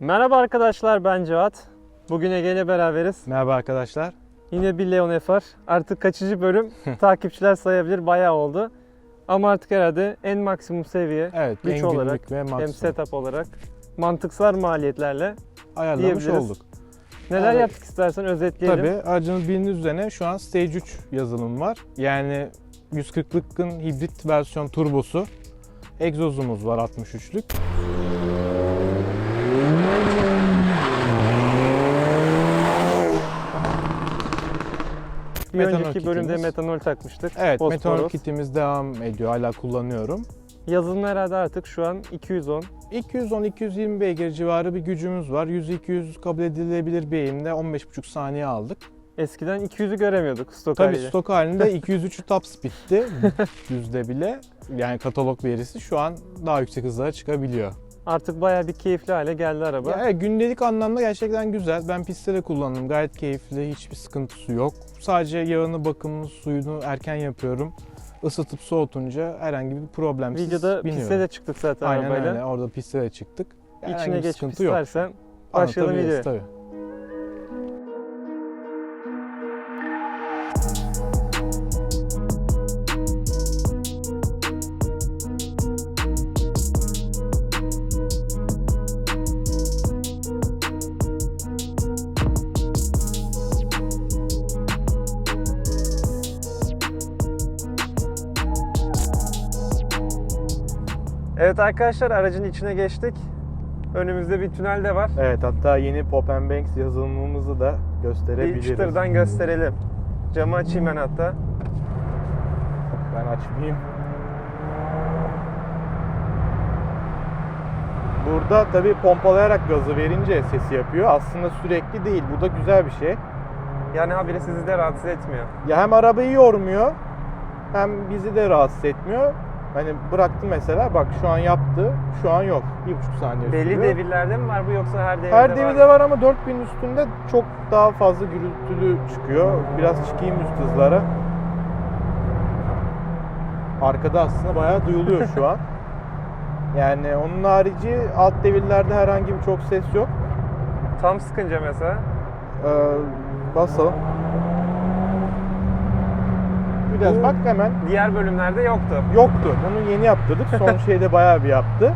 Merhaba arkadaşlar ben Cevat. Bugün Ege ile beraberiz. Merhaba arkadaşlar. Yine bir Leon FR. Artık kaçıncı bölüm takipçiler sayabilir bayağı oldu. Ama artık herhalde en maksimum seviye Evet, Güç en olarak ve hem maksimum setup olarak mantıksal maliyetlerle ayarlamış olduk. neler Evet. yaptık istersen özetleyelim. Tabii aracımız bildiğiniz üzerine şu an Stage 3 yazılım var. Yani 140'lıkın hibrit versiyon turbosu. Egzozumuz var 63'lük. Bir Metanol önceki bölümde kitimiz. metanol takmıştık. Evet, Bosporus. metanol kitimiz devam ediyor. Hala kullanıyorum. Yazılım herhalde artık şu an 210. 210-220 beygir civarı bir gücümüz var. 100-200 kabul edilebilir bir eğimde 15,5 saniye aldık. Eskiden 200'ü göremiyorduk stok Tabii haliyle. stok halinde 203'ü top speed'ti yüzde bile. Yani katalog verisi şu an daha yüksek hızlara çıkabiliyor. Artık bayağı bir keyifli hale geldi araba. Ya evet, gündelik anlamda gerçekten güzel. Ben pistte de kullandım. Gayet keyifli. Hiçbir sıkıntısı yok. Sadece yağını, bakımını, suyunu erken yapıyorum. Isıtıp soğutunca herhangi bir problemsiz Videoda biniyorum. piste de çıktık zaten Aynen arabayla. öyle. Orada piste de çıktık. Herhangi İçine geçip sıkıntı yok. istersen başlayalım videoya. Tabii. Evet arkadaşlar aracın içine geçtik. Önümüzde bir tünel de var. Evet hatta yeni Pop Banks yazılımımızı da Bir gösterebiliriz. çıtırdan gösterelim. Camı açayım ben hatta. Ben açmayayım. Burada tabii pompalayarak gazı verince sesi yapıyor. Aslında sürekli değil. Bu da güzel bir şey. Yani habire sizi de rahatsız etmiyor. Ya hem arabayı yormuyor hem bizi de rahatsız etmiyor. Hani bıraktı mesela bak şu an yaptı. Şu an yok. Bir buçuk saniye Belli sürüyor. devirlerde mi var bu yoksa her devirde Her var devirde mı? var ama 4000 üstünde çok daha fazla gürültülü çıkıyor. Biraz çıkayım üst hızlara. Arkada aslında bayağı duyuluyor şu an. Yani onun harici alt devirlerde herhangi bir çok ses yok. Tam sıkınca mesela. Ee, basalım. Bu- bak hemen Diğer bölümlerde yoktu. yoktu. Bunu yeni yaptırdık. Son şeyde bayağı bir yaptı.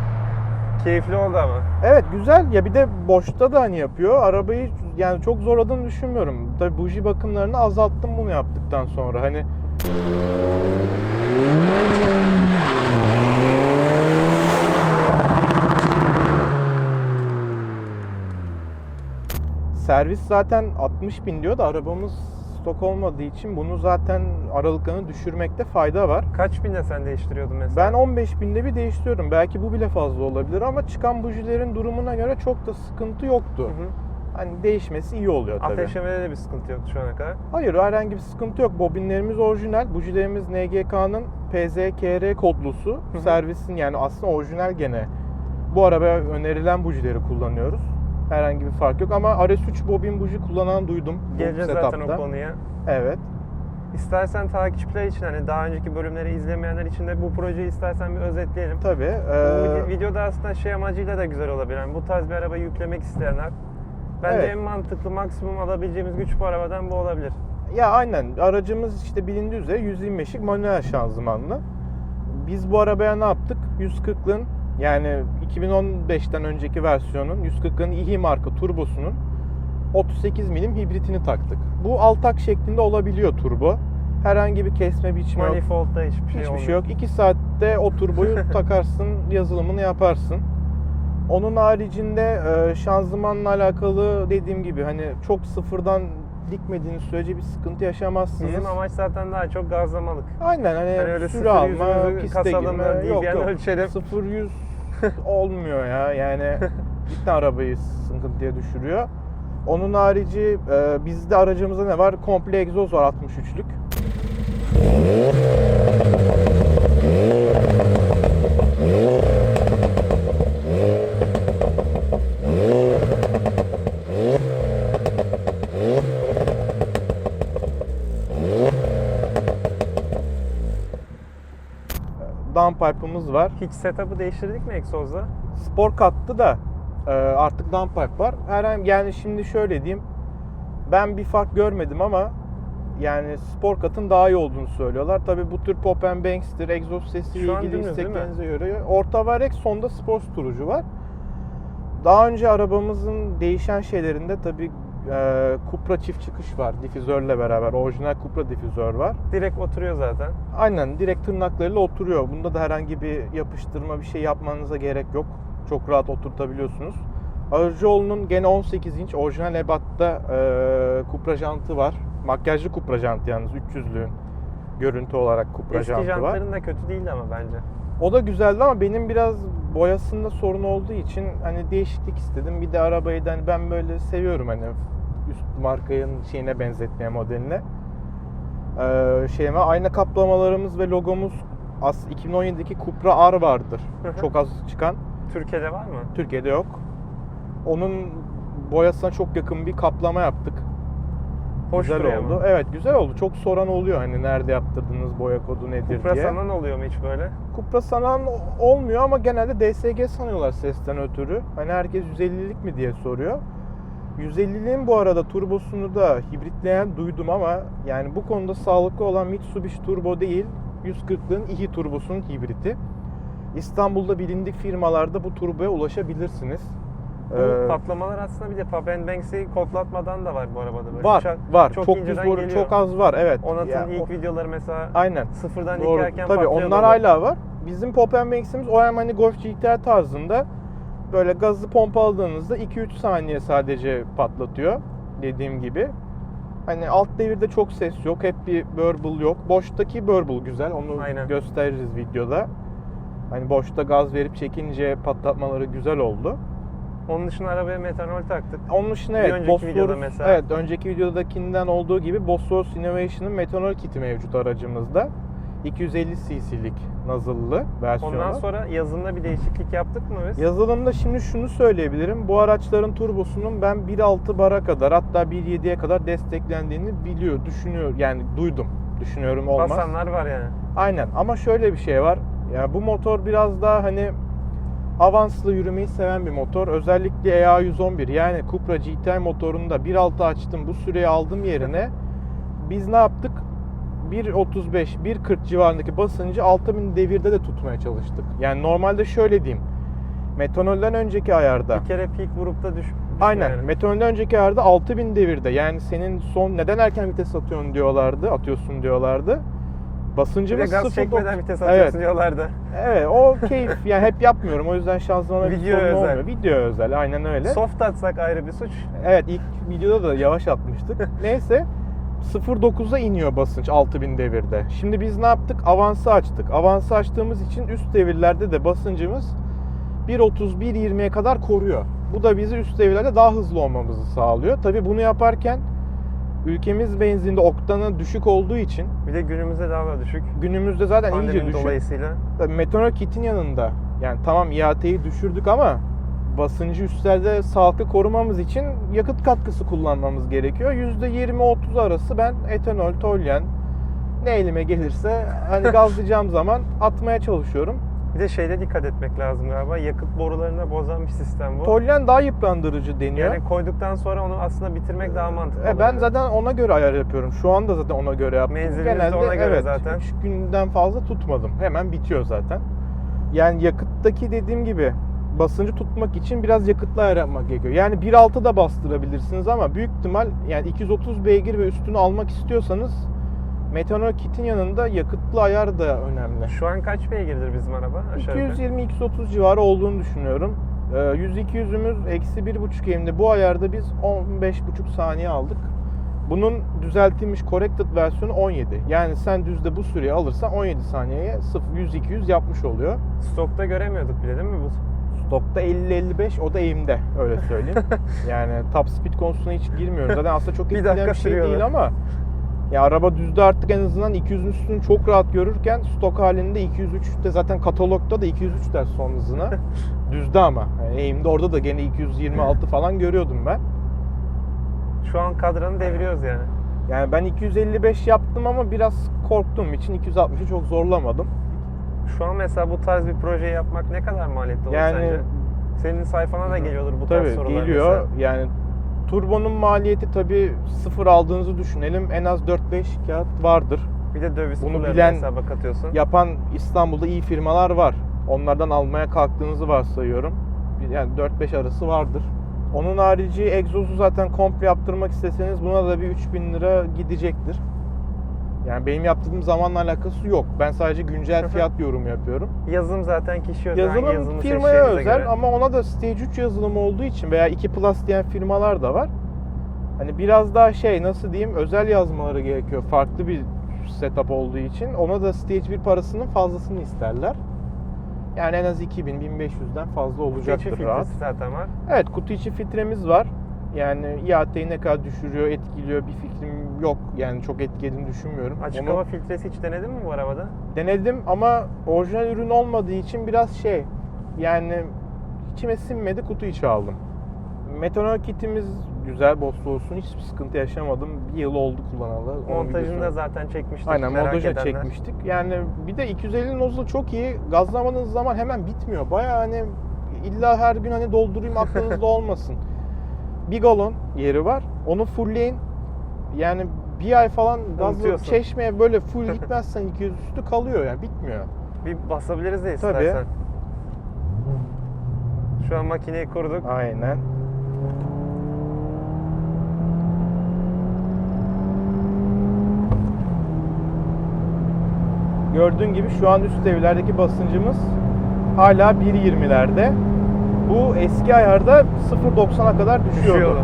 Keyifli oldu ama. Evet güzel ya bir de boşta da hani yapıyor. Arabayı yani çok zorladığını düşünmüyorum. Tabi buji bakımlarını azalttım bunu yaptıktan sonra. Hani servis zaten 60 bin diyor da arabamız stok olmadığı için bunu zaten aralıklarını düşürmekte fayda var. Kaç binde sen değiştiriyordun mesela? Ben 15 binde bir değiştiriyorum. Belki bu bile fazla olabilir ama çıkan bujilerin durumuna göre çok da sıkıntı yoktu. Hı hı. Hani değişmesi iyi oluyor tabii. Ateşlemede de bir sıkıntı yoktu şu ana kadar. Hayır herhangi bir sıkıntı yok. Bobinlerimiz orijinal. Bujilerimiz NGK'nın PZKR kodlusu. hı. Servisin yani aslında orijinal gene. Bu arabaya önerilen bujileri kullanıyoruz. Herhangi bir fark yok ama RS3 bobin buji kullanan duydum bu Geleceğiz zaten o konuya. Evet. İstersen takipçiler için hani daha önceki bölümleri izlemeyenler için de bu projeyi istersen bir özetleyelim. Tabii. Bu ee, vide- videoda aslında şey amacıyla da güzel olabilir. Yani bu tarz bir arabayı yüklemek isteyenler. Bence Evet. en mantıklı maksimum alabileceğimiz güç bu arabadan bu olabilir. Ya aynen aracımız işte bilindiği üzere 125'lik manuel şanzımanlı. Biz bu arabaya ne yaptık? 140'lığın yani 2015'ten önceki versiyonun 140'ın İHI marka turbosunun 38 milim hibritini taktık. Bu altak şeklinde olabiliyor turbo. Herhangi bir kesme biçme yok. Manifold'da hiçbir şey Hiçbir olmuyor. şey yok. 2 saatte o turboyu takarsın, yazılımını yaparsın. Onun haricinde e, şanzımanla alakalı dediğim gibi hani çok sıfırdan dikmediğiniz sürece bir sıkıntı yaşamazsınız. Bizim amaç zaten daha çok gazlamalık. Aynen hani, Hani öyle süre sıfır alma, piste girme. Yok yok. ölçelim. 0 100 olmuyor ya. Yani cidden arabayı sıkıntıya düşürüyor. Onun harici e, bizde aracımızda ne var? Komple egzoz var 63'lük. Downpipe'ımız var. Hiç setup'ı değiştirdik mi egzozda? Spor kattı da Ee, artık downpipe var. Herhangi yani şimdi şöyle diyeyim. Ben bir fark görmedim ama yani spor katın daha iyi olduğunu söylüyorlar. Tabi bu tür pop and banks'tir, egzoz Şu sesiyle an ilgili isteklerinize göre. Orta var Rex, sonda spor turucu var. Daha önce arabamızın değişen şeylerinde tabi e, Cupra çift çıkış var difüzörle beraber. Orijinal Cupra difüzör var. Direkt oturuyor zaten. Aynen direkt tırnaklarıyla oturuyor. Bunda da herhangi bir yapıştırma bir şey yapmanıza gerek yok. Çok rahat oturtabiliyorsunuz. Arıcıoğlu'nun gene 18 inç orijinal ebatta e, Cupra jantı var. Makyajlı Cupra jantı yalnız 300'lüğün görüntü olarak Cupra Eski jantı var. jantların da kötü değildi ama bence. O da güzeldi ama benim biraz boyasında sorun olduğu için hani değişiklik istedim. Bir de arabayı da hani ben böyle seviyorum hani üst markanın şeyine benzetmeye modeline. Ee, şeyime ayna kaplamalarımız ve logomuz as 2017'deki Cupra R vardır. Hı hı. Çok az çıkan. Türkiye'de var mı? Türkiye'de yok. Onun boyasına çok yakın bir kaplama yaptık. Hoş güzel oldu. ama. Evet güzel oldu. Çok soran oluyor hani nerede yaptırdınız boya kodu nedir Cupra diye. sanan oluyor mu hiç böyle? Cupra sanan olmuyor ama genelde DSG sanıyorlar sesten ötürü. Hani herkes 150'lik mi diye soruyor. 150'liğin bu arada turbosunu da hibritleyen duydum ama yani bu konuda sağlıklı olan Mitsubishi Turbo değil, 140'lığın İHI turbosunun hibriti. İstanbul'da bilindik firmalarda bu turboya ulaşabilirsiniz. Bu Ee, patlamalar aslında bir de and Banks'i kodlatmadan da var bu arabada. Böyle. var, Çok- var. Çok, Çok, düz boru, çok az var. Evet. Onat'ın ilk o- videoları mesela Aynen. sıfırdan Doğru. dikerken Tabii onlar da. hala var. Bizim Pop Banks'imiz o hem hani Golf GTR tarzında böyle gazı pompaladığınızda 2-3 saniye sadece patlatıyor dediğim gibi. Hani alt devirde çok ses yok. Hep bir burble yok. Boştaki burble güzel. Onu Aynen. gösteririz videoda. Hani boşta gaz verip çekince patlatmaları güzel oldu. Onun dışında arabaya metanol taktık. Onun dışında Bir evet önceki videoda Bosphorus, mesela- evet önceki videodakinden olduğu gibi Bosphorus Innovation'ın metanol kiti mevcut aracımızda. 250 cc'lik nazıllı versiyonu. Ondan sonra yazında bir değişiklik yaptık mı biz? Yazılımda şimdi şunu söyleyebilirim. Bu araçların turbosunun ben 1.6 bara kadar hatta 1.7'ye kadar desteklendiğini biliyor, düşünüyor. Yani duydum. Düşünüyorum olmaz. Basanlar var yani. Aynen ama şöyle bir şey var. Ya bu motor biraz daha hani avanslı yürümeyi seven bir motor. Özellikle EA111 yani Cupra GTI motorunda 1.6 açtım bu süreyi aldım yerine biz ne yaptık? 1.35, 1.40 civarındaki basıncı 6000 devirde de tutmaya çalıştık. Yani normalde şöyle diyeyim. Metanolden önceki ayarda Bir kere peak vurup da düş. Aynen. yani. Metanolden önceki ayarda 6000 devirde. Yani senin son neden erken vites atıyorsun diyorlardı, atıyorsun diyorlardı. Bir Basıncımız gaz 0.9 çekmeden vites atıyorsun Evet. diyorlardı. Evet o keyif yani hep yapmıyorum o yüzden şanzımana bir Video sorun özel. olmuyor. Video özel aynen öyle. Soft atsak ayrı bir suç. Evet ilk videoda da yavaş atmıştık. Neyse 0.9'a iniyor basınç 6000 devirde. Şimdi biz ne yaptık? Avansı açtık. Avansı açtığımız için üst devirlerde de basıncımız 1.30-1.20'ye kadar koruyor. Bu da bizi üst devirlerde daha hızlı olmamızı sağlıyor. Tabi bunu yaparken ülkemiz benzinde oktanı düşük olduğu için Bir de günümüzde daha da düşük. günümüzde zaten iyice Pandemi düşük. dolayısıyla. Metanol kitin yanında yani tamam IAT'yi düşürdük ama basıncı üstlerde sağlıklı korumamız için yakıt katkısı kullanmamız gerekiyor. %20-30 arası ben etanol, toluen ne elime gelirse hani gazlayacağım zaman atmaya çalışıyorum. Bir de şeyde dikkat etmek lazım galiba. Yakıt borularını bozan bir sistem bu. Toluen daha yıprandırıcı deniyor. Yani koyduktan sonra onu aslında bitirmek daha mantıklı. E, ben olabilir. zaten ona göre ayar yapıyorum. Şu anda zaten ona göre yaptım. Menzilimiz de ona göre evet, zaten. 3 günden fazla tutmadım. Hemen bitiyor zaten. Yani yakıttaki dediğim gibi basıncı tutmak için biraz yakıtlı ayar yapmak gerekiyor. Yani 1.6 da bastırabilirsiniz ama büyük ihtimal yani 230 beygir ve üstünü almak istiyorsanız metanol kitin yanında yakıtlı ayar da önemli. Şu an kaç beygirdir bizim araba? Aşağı yukarı. 220-230 civarı olduğunu düşünüyorum. Ee, 100-200'ümüz eksi 1.5 eğimde bu ayarda biz 15.5 saniye aldık. Bunun düzeltilmiş corrected versiyonu 17. Yani sen düzde bu süreyi alırsan 17 saniyeye 100-200 yapmış oluyor. Stokta göremiyorduk bile değil mi bu? Stokta 50-55 o da eğimde öyle söyleyeyim. yani top speed konusuna hiç girmiyorum. Zaten aslında çok Bir etkileyen dakika bir şey değil ama ya araba düzde artık en azından 200'ün üstünü çok rahat görürken stok halinde 203'te zaten katalogda da 203 der son hızına. düzde ama. Yani eğimde orada da gene 226 falan görüyordum ben. Şu an kadranı deviriyoruz yani. Yani ben 255 yaptım ama biraz korktuğum için 260'ı çok zorlamadım. Şu an mesela bu tarz bir projeyi yapmak ne kadar maliyetli olur Yani sence? Senin sayfana da geliyordur bu tarz Tabii sorular. geliyor. mesela. Yani turbonun maliyeti tabii sıfır aldığınızı düşünelim. En az 4-5 kağıt vardır. Bir de döviz Bunu bilen- hesaba katıyorsun. Yapan İstanbul'da iyi firmalar var. Onlardan almaya kalktığınızı varsayıyorum. Yani 4-5 arası vardır. Onun harici egzozu zaten komple yaptırmak isteseniz buna da bir 3000 lira gidecektir. Yani benim yaptığım zamanla alakası yok. Ben sadece güncel fiyat yorumu yapıyorum. Yazılım zaten kişi özel. Yazılım yazılımı firmaya özel göre. ama ona da Stage 3 yazılımı olduğu için veya 2 Plus diyen firmalar da var. Hani biraz daha şey nasıl diyeyim özel yazmaları gerekiyor. Farklı bir setup olduğu için ona da Stage 1 parasının fazlasını isterler. Yani en az 2000-1500'den fazla Kutu içi olacaktır rahat. zaten var. Evet kutu içi filtremiz var. Yani IAT'yi ne kadar düşürüyor, etkiliyor bir fikrim yok. Yani çok etkilediğini düşünmüyorum. Açık Onu- hava filtresi hiç denedin mi bu arabada? Denedim ama orijinal ürün olmadığı için biraz şey yani içime sinmedi kutu içi aldım. Metanol kitimiz güzel Boslu olsun hiçbir sıkıntı yaşamadım. Bir yıl oldu kullanalı. Onun Montajını da videosu- zaten çekmiştik. Aynen merak edenler. çekmiştik. Yani bir de 250 nozlu çok iyi. Gazlamadığınız zaman hemen bitmiyor. Baya hani illa her gün hani doldurayım aklınızda olmasın. Bir galon yeri var. Onu fullleyin. Yani bir ay falan gazlı Unutuyorsun. çeşmeye böyle full gitmezsen 200 üstü kalıyor yani bitmiyor. Bir basabiliriz de Tabii. istersen. Şu an makineyi kurduk. Aynen. Gördüğün gibi şu an üst devlerdeki basıncımız hala 1.20'lerde. Bu eski ayarda 0.90'a kadar düşüyordu. Düşüyordu.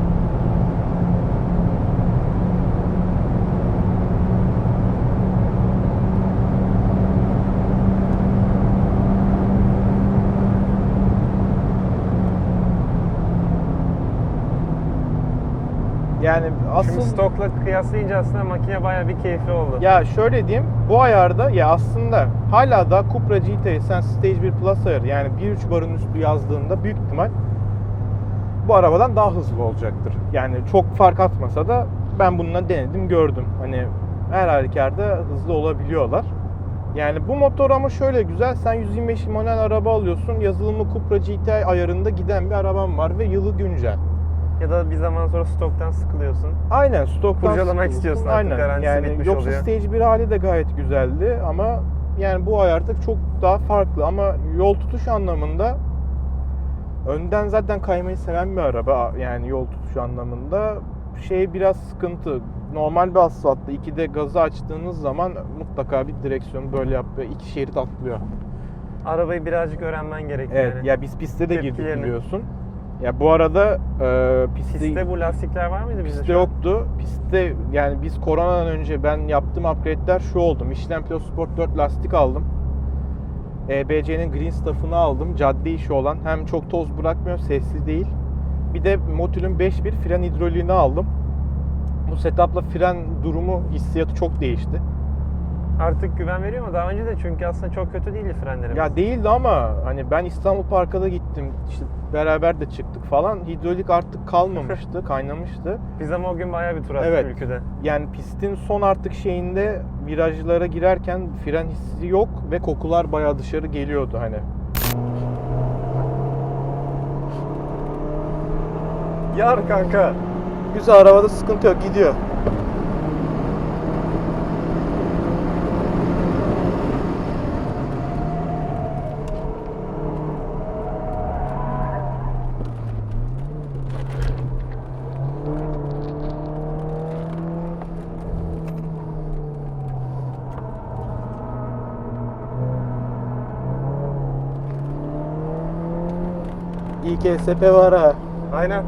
Yani asıl Şimdi stokla kıyaslayınca aslında makine bayağı bir keyifli oldu. Ya şöyle diyeyim, bu ayarda ya aslında hala da Cupra GT'yi sen Stage 1 Plus ayarı yani 1.3 barın üstü yazdığında büyük ihtimal bu arabadan daha hızlı olacaktır. Yani çok fark atmasa da ben bununla denedim gördüm. Hani her halükarda hızlı olabiliyorlar. Yani bu motor ama şöyle güzel. Sen 125 model araba alıyorsun. Yazılımı Cupra GT ayarında giden bir arabam var ve yılı güncel. Ya da bir zaman sonra stoktan sıkılıyorsun. Aynen stoktan Kurcalamak istiyorsun artık, Aynen. garantisi yani bitmiş yoksa oluyor. Stage 1 hali de gayet güzeldi ama yani bu ayarda çok daha farklı ama yol tutuş anlamında önden zaten kaymayı seven bir araba yani yol tutuşu anlamında şey biraz sıkıntı. Normal bir asfaltta ikide gazı açtığınız zaman mutlaka bir direksiyonu böyle yap ve iki şerit atlıyor. Arabayı birazcık öğrenmen gerekiyor Evet yani. ya biz piste de girdik biliyorsun. Ya bu arada e, pistte, Pistte bu lastikler var mıydı bizde? Pistte yoktu. Pistte yani biz koronadan önce ben yaptığım upgrade'ler şu oldu. Michelin Pilot Sport 4 lastik aldım. EBC'nin green stuff'ını aldım. Cadde işi olan. Hem çok toz bırakmıyor, sesli değil. Bir de Motul 5.1 fren hidroliğini aldım. Bu setup'la fren durumu, hissiyatı çok değişti. Artık güven veriyor mu? Daha önce de çünkü aslında çok kötü değildi frenlerimiz. Ya değildi ama hani ben İstanbul Park'a da gittim. İşte beraber de çıktık falan. Hidrolik artık kalmamıştı, kaynamıştı. Biz ama o gün bayağı bir tur attık Evet. ülkede. Yani pistin son artık şeyinde virajlara girerken fren hissi yok ve kokular bayağı dışarı geliyordu hani. Yar kanka. Güzel arabada sıkıntı yok gidiyor. İKSP var ha. Aynen.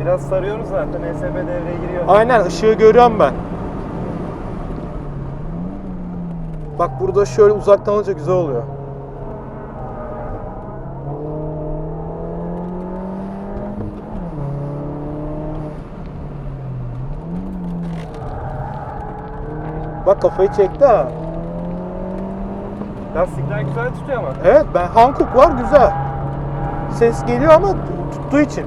Biraz sarıyoruz zaten. ESP devreye giriyor. Aynen ışığı görüyorum ben. Bak burada şöyle uzaktan alınca güzel oluyor. Bak kafayı çekti ha. Lastikler güzel tutuyor ama. Evet ben Hankook var güzel. Ses geliyor ama tuttuğu için.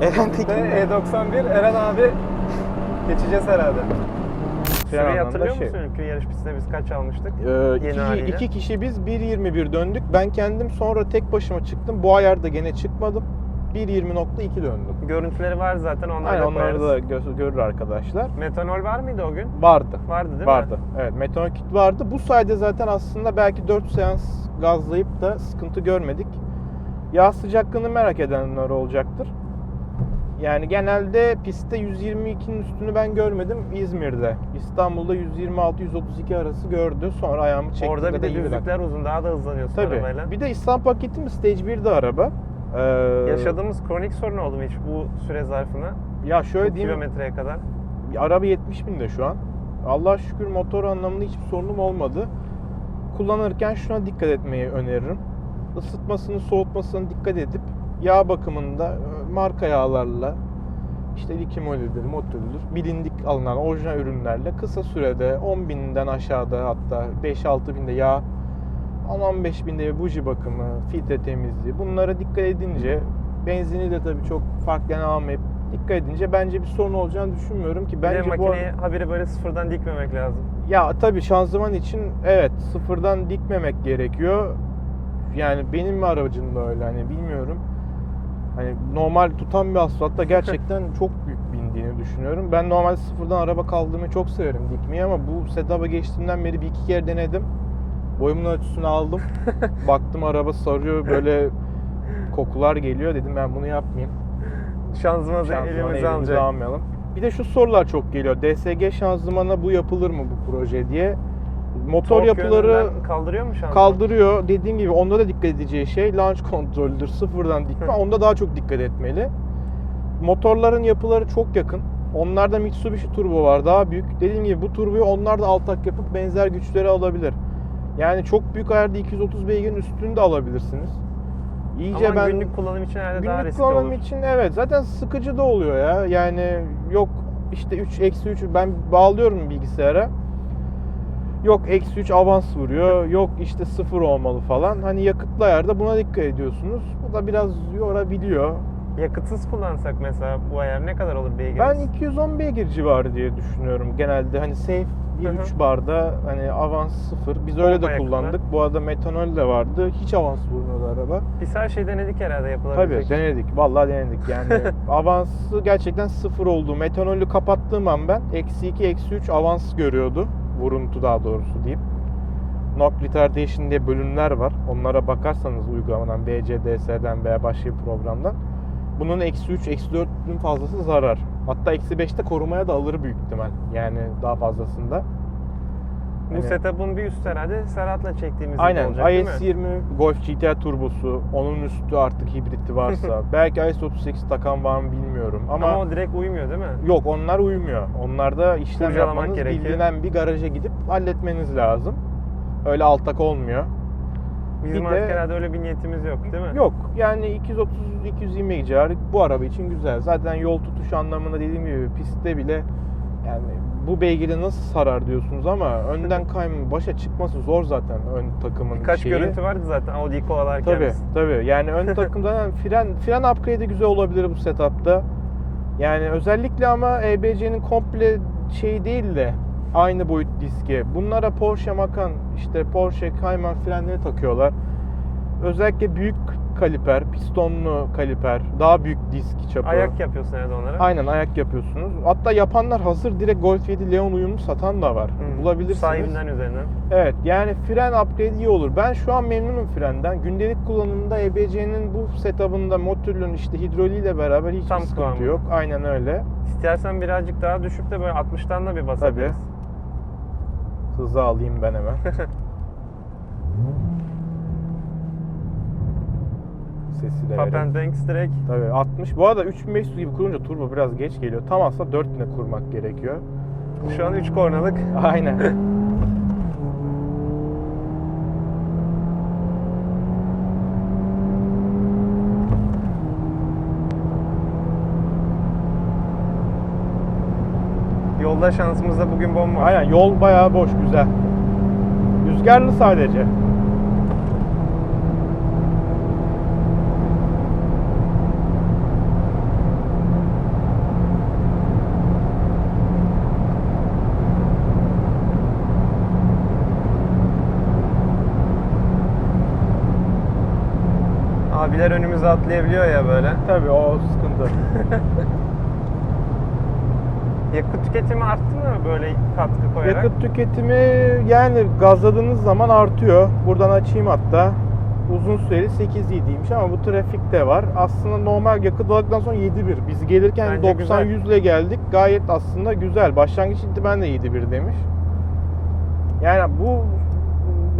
Eren Tekin. E91 Eren abi geçeceğiz herhalde. Süreyi anlamda hatırlıyor şey. musun? Ülke yarış pistinde biz kaç almıştık? Ee, iki, haliyle. iki kişi biz 1.21 döndük. Ben kendim sonra tek başıma çıktım. Bu ayarda gene çıkmadım. 1.20.2 döndüm. Görüntüleri var zaten onları Aynen da onları da gö- görür arkadaşlar. Metanol var mıydı o gün? Vardı. Vardı değil vardı. mi? Evet, metanol kit vardı. Bu sayede zaten aslında belki 4 seans gazlayıp da sıkıntı görmedik. Yağ sıcaklığını merak edenler olacaktır. Yani genelde pistte 122'nin üstünü ben görmedim İzmir'de. İstanbul'da 126-132 arası gördü. Sonra ayağımı çekti. Orada bir de düzlükler uzun daha da hızlanıyorsun Tabii. arabayla. Bir de İslam paketim Stage 1'de araba. Ee, Yaşadığımız kronik sorun oldu mu hiç bu süre zarfına? Ya şöyle diyeyim. kilometreye kadar. Araba 70 binde şu an. Allah şükür motor anlamında hiçbir sorunum olmadı. Kullanırken şuna dikkat etmeyi öneririm. Isıtmasını, soğutmasına dikkat edip yağ bakımında marka yağlarla işte likimolidir, motorludur, bilindik alınan orijinal ürünlerle kısa sürede 10 binden aşağıda hatta 5-6 binde yağ 10-15 binde buji bakımı, filtre temizliği bunlara dikkat edince benzini de tabii çok fark yani almayıp dikkat edince bence bir sorun olacağını düşünmüyorum ki Bir de bence bu makineyi habire böyle sıfırdan dikmemek lazım. ya tabii şanzıman için evet sıfırdan dikmemek gerekiyor. Yani benim mi aracım da öyle hani bilmiyorum. Hani normal tutan bir asfaltta gerçekten çok büyük bindiğini düşünüyorum. Ben normalde sıfırdan araba kaldırmayı çok severim dikmeyi ama bu setup'a geçtiğimden beri bir iki kere denedim. Boyumun ölçüsünü aldım. Baktım araba sarıyor böyle kokular geliyor dedim ben bunu yapmayayım. Şanzımanı Şanzımanı elimize almayalım. Bir de şu sorular çok geliyor. DSG şanzımana bu yapılır mı bu proje diye. Motor Tork yapıları kaldırıyor mu şanzıman? kaldırıyor. Dediğim gibi onda da dikkat edeceği şey launch kontrolüdür. Sıfırdan dikme. Onda daha çok dikkat etmeli. Motorların yapıları çok yakın. Onlarda Mitsubishi turbo var daha büyük. Dediğim gibi bu turboyu onlar da altak yapıp benzer güçleri alabilir. Yani çok büyük ayarda 230 beygirin üstünü de alabilirsiniz. İyice Ama ben günlük kullanım için herhalde daha Günlük riskli kullanım olur. için evet zaten sıkıcı da oluyor ya. Yani yok işte 3 eksi 3 ben bağlıyorum bilgisayara. Yok eksi 3 avans vuruyor. Yok işte sıfır olmalı falan. Hani yakıtlı ayarda buna dikkat ediyorsunuz. Bu da biraz yorabiliyor. Yakıtsız kullansak mesela bu ayar ne kadar olur beygir? Ben 210 beygir civarı diye düşünüyorum genelde. Hani safe Hı hı. 1.3 barda hani avans sıfır. Biz öyle de kullandık. Bu arada metanol de vardı. Hiç avans vurmuyordu araba. Biz her şeyi denedik herhalde Tabii yapılabilecek. denedik. Vallahi denedik. Yani avansı gerçekten sıfır oldu. Metanolü kapattığım an ben eksi 2, eksi 3 avans görüyordu. Vuruntu daha doğrusu diyeyim. Knock Retardation diye bölümler var. Onlara bakarsanız uygulamadan, BCDS'den veya başka bir programdan. Bunun eksi 3, eksi 4'ün fazlası zarar. Hatta eksi 5'te korumaya da alır büyük ihtimal. Yani daha fazlasında. Bu Hani- setup'ın bir üstü herhalde Serhat'la çektiğimiz Aynen. olacak mi? IS-20 Golf GTI turbosu, onun üstü artık hibriti varsa, belki IS-38 takan var mı bilmiyorum ama, Ama, o direkt uymuyor değil mi? yok onlar uymuyor. Onlarda işlem Kurcalamak yapmanız gerekiyor. bilinen bir garaja gidip halletmeniz lazım. Öyle alt tak olmuyor. Bizim Bir artık de- herhalde öyle bir niyetimiz yok değil mi? Yok yani 230-220 civarı bu araba için güzel. Zaten yol tutuşu anlamında dediğim gibi pistte bile yani bu beygiri nasıl sarar diyorsunuz ama önden kayma başa çıkması zor zaten ön takımın Birkaç şeyi. görüntü vardı zaten Audi'yi kovalarken Tabii tabii. Yani ön takım zaten fren fren upgrade'i güzel olabilir bu setup'ta. Yani özellikle ama EBC'nin komple şey değil de aynı boyut diski. Bunlara Porsche Macan, işte Porsche Cayman frenleri takıyorlar. Özellikle büyük kaliper, pistonlu kaliper, daha büyük disk çapı. Ayak yapıyorsun herhalde onlara. Aynen ayak yapıyorsunuz. Hatta yapanlar hazır direkt Golf 7 Leon uyumlu satan da var. Hı. Bulabilirsiniz. Sahibinden üzerinden. Evet yani fren upgrade iyi olur. Ben şu an memnunum frenden. Gündelik kullanımda EBC'nin bu setup'ında motorun işte hidroliğiyle beraber hiçbir Tam sıkıntı kıvamı. yok. Aynen öyle. İstersen birazcık daha düşüp de böyle 60'tan da bir basabiliriz. Hızı alayım ben hemen. Sesi de Pop and Banks direkt Tabii 60. Bu arada 3500 gibi kurunca turbo biraz geç geliyor. Tam aslında 4000'e kurmak gerekiyor. şu an 3 kornalık. Aynen. Yolda şansımız da bugün bomboş. Aynen yol bayağı boş güzel. Rüzgarlı sadece. Abiler önümüze atlayabiliyor ya böyle. Tabii o sıkıntı. Yakıt tüketimi arttı mı böyle katkı koyarak? Yakıt tüketimi yani gazladığınız zaman artıyor. Buradan açayım hatta. Uzun süreli 8.7'ymiş ama bu trafikte var. Aslında normal yakıt aldıktan sonra 7.1. Biz gelirken Bence 90-100 ile geldik. Gayet aslında güzel. Başlangıç ben de 7.1 demiş. Yani bu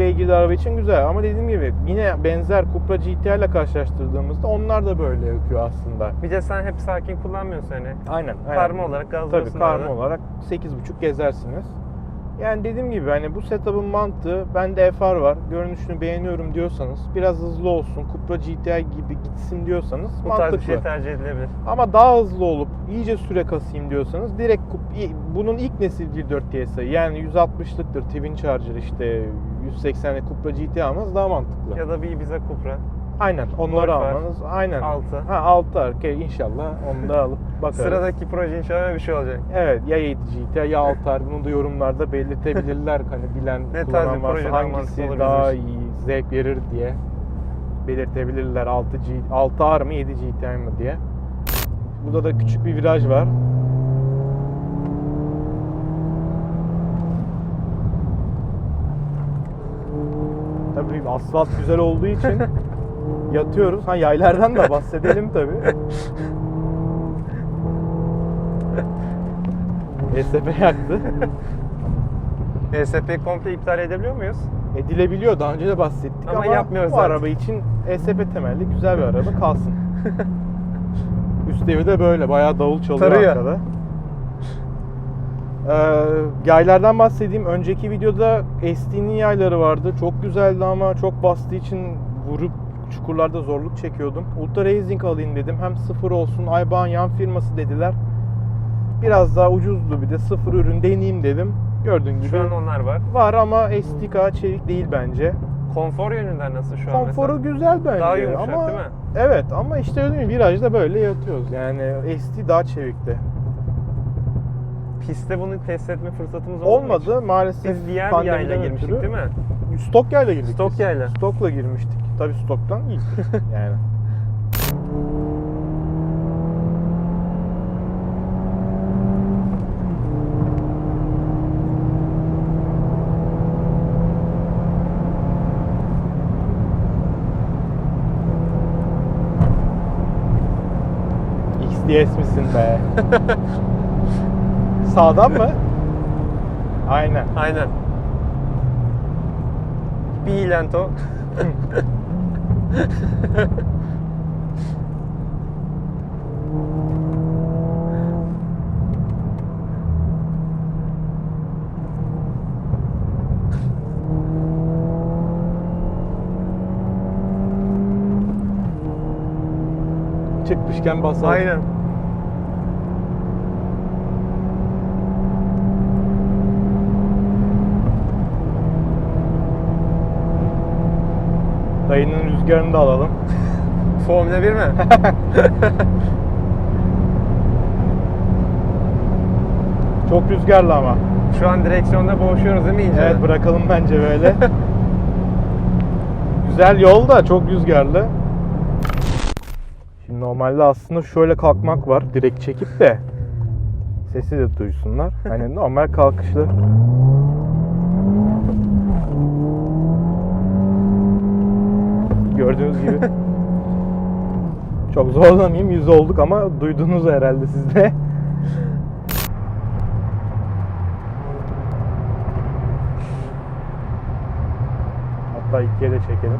beygirli araba için güzel ama dediğim gibi yine benzer Cupra GTR ile karşılaştırdığımızda onlar da böyle yakıyor aslında. Bir de sen hep sakin kullanmıyorsun hani. Aynen. aynen. Karma olarak gazlıyorsun. Tabii karma arada. olarak 8.5 gezersiniz. Yani dediğim gibi hani bu setup'ın mantığı bende FR var. Görünüşünü beğeniyorum diyorsanız biraz hızlı olsun. Cupra GTI gibi gitsin diyorsanız Bu mantıklı. bir şey tercih edilebilir. Ama daha hızlı olup iyice süre kasayım diyorsanız direkt bunun ilk nesil 1.4 TSI yani 160'lıktır Twin Charger işte 180'lik Cupra GTI almanız daha mantıklı. Ya da bir Ibiza Cupra. Aynen onları Golf var. almanız aynen. Altı. Ha 6 arkaya inşallah onu da alıp bakarız. Sıradaki proje inşallah bir şey olacak. Evet ya 7 GT ya Altar bunu da yorumlarda belirtebilirler hani bilen Ne tarz kullanan varsa mantıklı hangisi olur daha bizim iyi zevk verir diye belirtebilirler 6 G 6 R mı 7 GT mı diye. Burada da küçük bir viraj var. Tabii asfalt güzel olduğu için yatıyoruz. Ha yaylardan da bahsedelim tabii. ESP yaktı. ESP'yi komple iptal edebiliyor muyuz? Edilebiliyor. Daha önce de bahsettik Ama ama, yapmıyoruz bu zaten. araba için ESP temelli güzel bir araba kalsın. Üst evi de böyle. Bayağı davul çalıyor Tarıyor. arkada. Ee, yaylardan bahsedeyim. Önceki videoda ST'nin yayları vardı. Çok güzeldi ama çok bastığı için vurup çukurlarda zorluk çekiyordum. Ultra Racing alayım dedim. Hem sıfır olsun. Aybağ'ın yan firması dediler. Biraz daha ucuzdu bir de sıfır ürün deneyeyim dedim. Gördüğün gibi Şu an onlar var. var ama SDK çelik değil bence. Konfor yönünden nasıl şu an Konforu mesela? güzel bence Daha yumuşak ama değil mi? evet ama işte gibi virajda böyle yatıyoruz. Yani SD daha çevikti. Pistte bunu test etme fırsatımız olmadı. Olmadı maalesef. Biz diğer bir pandemiden yayla girmiştik ötürü. değil mi? Stok yayla girdik. Stok biz. yayla. Stokla girmiştik. Tabii stoktan ilk yani. XDS misin be? Sağdan mı? Aynen. Aynen. Bir lento. Çıkmışken basalım. Aynen. Dayının rüzgarını da alalım. Formula 1 mi? Çok rüzgarlı ama. Şu an direksiyonda boğuşuyoruz değil mi iyice? Evet bırakalım bence böyle. Güzel yol da çok rüzgarlı. Şimdi normalde aslında şöyle kalkmak var. Direkt çekip de sesi de duysunlar. Hani normal kalkışlı. Gördüğünüz gibi. Çok zorlamayayım. Yüz olduk ama duydunuz herhalde siz de. Hatta ikiye de çekelim.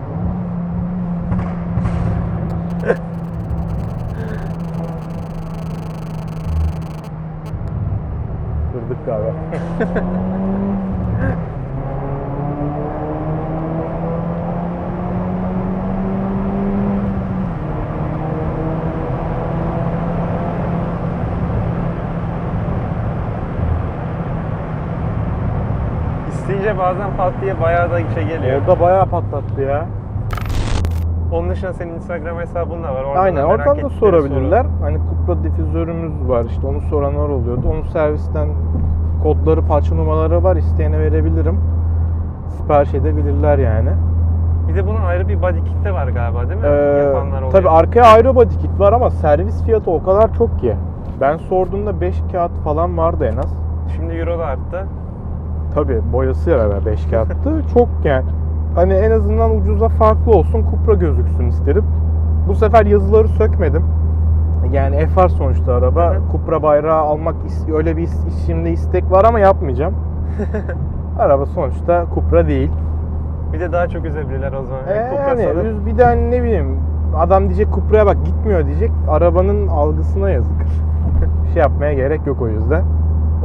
Bazen pat diye bayağı da şey geliyor. Orada bayağı patlattı ya. Onun dışında senin Instagram hesabın da var. Oradan Aynen oradan da sorabilirler. Hani Cupra difüzörümüz var işte onu soranlar oluyordu. Onu servisten kodları, parça numaraları var isteyene verebilirim. Sipariş edebilirler yani. Bir de bunun ayrı bir body kit de var galiba değil mi? Ee, Yapanlar oluyor. tabii arkaya ayrı body kit var ama servis fiyatı o kadar çok ki. Ben sorduğumda 5 kağıt falan vardı en az. Şimdi euro da arttı. Tabii boyası beraber 5 kağıttı. çok yani. Hani en azından ucuza farklı olsun Cupra gözüksün isterim. Bu sefer yazıları sökmedim. Yani FR sonuçta araba. Hı hı. Cupra bayrağı almak öyle bir içimde istek var ama yapmayacağım. araba sonuçta Cupra değil. Bir de daha çok üzebilirler o zaman. Ee, yani yüz- bir de hani ne bileyim adam diyecek Cupra'ya bak gitmiyor diyecek. Arabanın algısına yazık. şey yapmaya gerek yok o yüzden.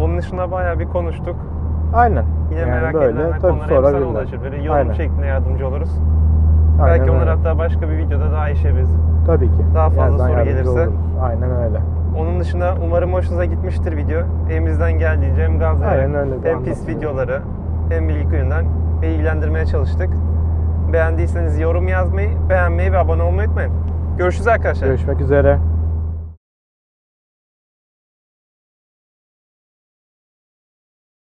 Onun dışında bayağı bir konuştuk. Aynen. Yine Yani merak böyle, tabii konulara hep sana ulaşır. Böyle yorum Aynen. şeklinde yardımcı oluruz. Aynen Belki onlar hatta başka bir videoda daha işe biz. Tabii ki. Daha fazla Birazdan soru gelirse. oluruz. Aynen öyle. Onun dışında umarım hoşunuza gitmiştir video. Elimizden geldiğince hem gazlayarak hem anlatım. videoları hem bilgi yönünden bilgilendirmeye çalıştık. Beğendiyseniz yorum yazmayı, beğenmeyi ve abone olmayı unutmayın. Görüşürüz arkadaşlar. Görüşmek üzere.